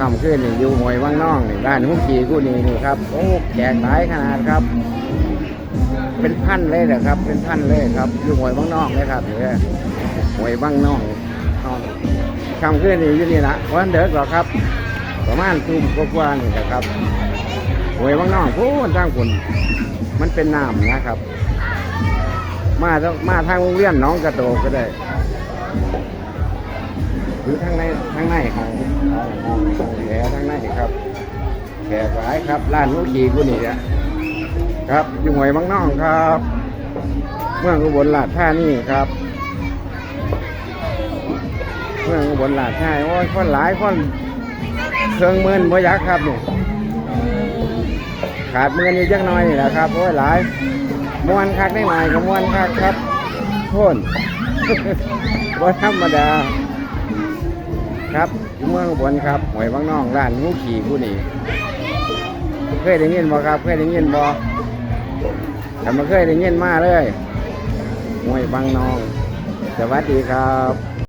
คำขึ้นนี่อยู่หวยว่างน้องนี่ด้านหุ้นขี่กูนี่นี่ครับโอ้แจกหลายขนาดครับ เป็นพันเลยเหรอครับ เป็นพันเลยครับอยู่หวยว่างน้องเลยครับเนี่ยหวยว่างน้องเอาคำขึ้นนี่อยู่นี่ละวันเด็กหรอครับ ประมาณทุ่มกว่าๆนี่นะครับหวยว่างน้องพูนทางคุณมันเป็นน้ำนะครับ มาทางมาทางโรงเรียนน้องกระโดดก็ได้ หรือทางในทางในของของของแผลทางในครับแผลหลายครับร้านนุกีกูนี่อะครับอยู่หวยบางน้องครับ เมืองอุบลราชธานีครับ เมืองอุบลราชธานีโอ้ยคนหลายคนเครื่องมื่นบยักครับเนี่ยขาดเงินอยู่จักน่อยนี่แหละครับโอ้ยหลายม้วนคักได้หน่อยก็ม้วนคักครับโทนบ่ธรรมดา ครับอยู่เมืองอุบลครับหวยบางน้องร้านงูขี่ผู้นี้เคยได้เงินบ่ครับ เคยได้เงินบ่แต่มาเคยได้เงินมาเลยหวยบางน้อง สวัสดีครับ